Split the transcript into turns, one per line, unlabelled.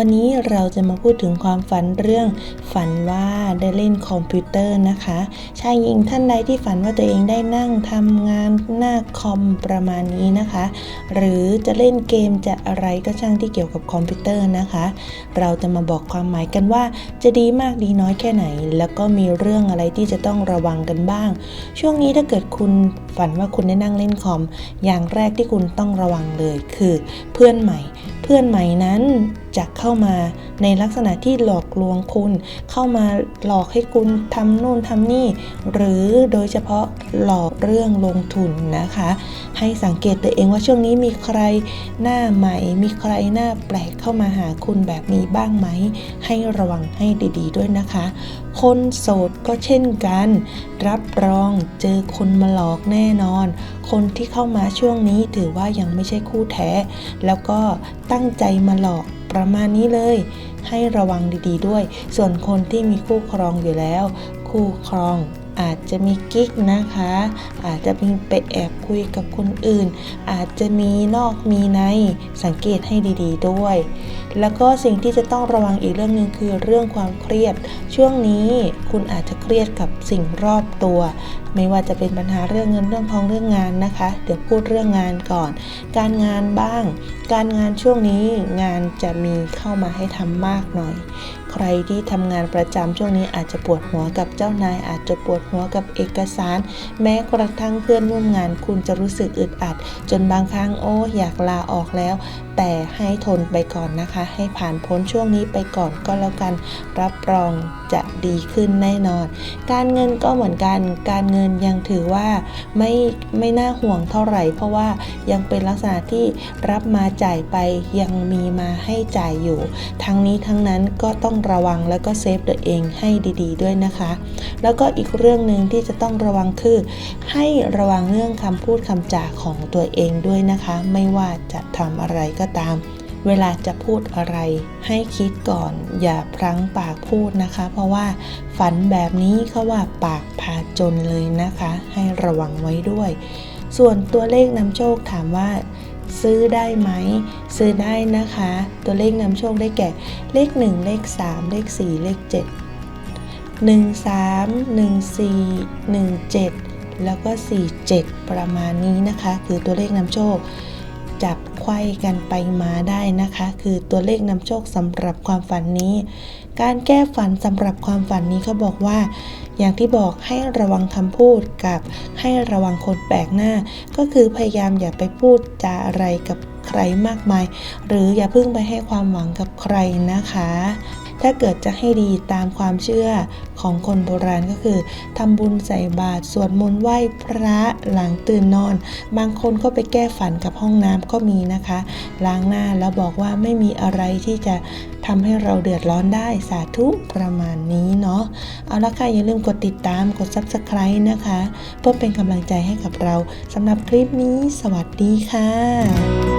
วันนี้เราจะมาพูดถึงความฝันเรื่อง ฝันว่าได้เล่นคอมพิวเตอร์นะคะชายหญิงท่านใดที่ฝันว่าตัวเองได้นั่งทำงานหน้าคอมประมาณนี้นะคะ หรือจะเล่นเกมจะอะไรก็ช่างที่เกี่ยวกับคอมพิวเตอร์นะคะ เราจะมาบอกความหมายกันว่า จะดีมากดีน้อยแค่ไหน แล้วก็มีเรื่องอะไรที่จะต้องระวังกันบ้าง ช่วงนี้ถ้าเกิดคุณฝันว่าคุณได้นั่งเล่นคอม อย่างแรกที่คุณต้องระวังเลยคือ เพื่อนใหม่ เพื่อนใหม่นั้น จะเข้ามาในลักษณะที่หลอกลวงคุณ เข้ามาหลอกให้คุณทำนู่นทำนี่ หรือโดยเฉพาะหลอกเรื่องลงทุนนะคะ ให้สังเกตตัวเองว่าช่วงนี้มีใครหน้าใหม่ มีใครหน้าแปลกเข้ามาหาคุณแบบนี้บ้างไหม ให้ระวังให้ดี ๆ ด้วยนะคะ คนโสดก็เช่นกัน รับรองเจอคนมาหลอกแน่นอน คนที่เข้ามาช่วงนี้ถือว่ายังไม่ใช่คู่แท้ แล้วก็ตั้งใจมาหลอกประมาณนี้เลย ให้ระวังดีๆด้วย ส่วนคนที่มีคู่ครองอยู่แล้ว คู่ครอง อาจจะมีกิ๊กนะคะ อาจจะมีไปแอบคุยกับคนอื่น อาจจะมีนอกมีในสังเกตให้ดีๆด้วย แล้วก็สิ่งที่จะต้องระวังอีกเรื่องหนึ่งคือเรื่องความเครียด ช่วงนี้คุณอาจจะเครียดกับสิ่งรอบตัว ไม่ว่าจะเป็นปัญหาเรื่องเงินเรื่องทองเรื่องงานนะคะ เดี๋ยวพูดเรื่องงานก่อน การงานบ้าง การงานช่วงนี้งานจะมีเข้ามาให้ทำมากหน่อย ใครที่ทำงานประจำช่วงนี้อาจจะปวดหัวกับเจ้านาย อาจจะปวดหัวกับเอกสาร แม้กระทั่งเพื่อนร่วมงาน คุณจะรู้สึกอึดอัด จนบางครั้งโอ้อยากลาออกแล้ว แต่ให้ทนไปก่อนนะคะ ให้ผ่านพ้นช่วงนี้ไปก่อนก็แล้วกัน รับรองจะดีขึ้นแน่นอน การเงินก็เหมือนกัน การเงินยังถือว่าไม่ไม่น่าห่วงเท่าไหร่ เพราะว่ายังเป็นลักษณะที่รับมาจ่ายไปยังมีมาให้จ่ายอยู่ ทั้งนี้ทั้งนั้นก็ต้องระวังแล้วก็เซฟตัวเองให้ดีๆ ด้วยนะคะ แล้วก็อีกเรื่องหนึ่งที่จะต้องระวังคือ ให้ระวังเรื่องคำพูดคำจาของตัวเองด้วยนะคะ ไม่ว่าจะทำอะไรก็ตาม เวลาจะพูดอะไร ให้คิดก่อน อย่าพลั้งปากพูดนะคะ เพราะว่าฝันแบบนี้เขาว่าปากพาจนเลยนะคะ ให้ระวังไว้ด้วย ส่วนตัวเลขนำโชคถามว่า ซื้อได้ไหม ซื้อได้นะคะ ตัวเลขนำโชคได้แก่ เลข 1 เลข 3 เลข 4 เลข 7 1 3 1 4 1 7 แล้วก็ 4 7 ประมาณนี้นะคะ คือตัวเลขนำโชค จับไขว้กันไปมาได้นะคะ คือตัวเลขนำโชคสำหรับความฝันนี้ การแก้ฝันสำหรับความฝันนี้เขาบอกว่า อย่างที่บอกให้ระวังคำพูดกับให้ระวังคนแปลกหน้า ก็คือพยายามอย่าไปพูดจาอะไรกับใครมากมาย หรืออย่าเพิ่งไปให้ความหวังกับใครนะคะ ถ้าเกิดจะให้ดีตามความเชื่อของคนโบราณก็คือทำบุญใส่บาตรสวดมนต์ไหว้พระหลังตื่นนอน บางคนก็ไปแก้ฝันกับห้องน้ำก็มีนะคะ ล้างหน้าแล้วบอกว่าไม่มีอะไรที่จะทำให้เราเดือดร้อนได้สาธุประมาณนี้เนาะเอาละค่ะอย่าลืมกดติดตามกด subscribe นะคะ เพื่อเป็นกำลังใจให้กับเราสำหรับคลิปนี้ สวัสดีค่ะ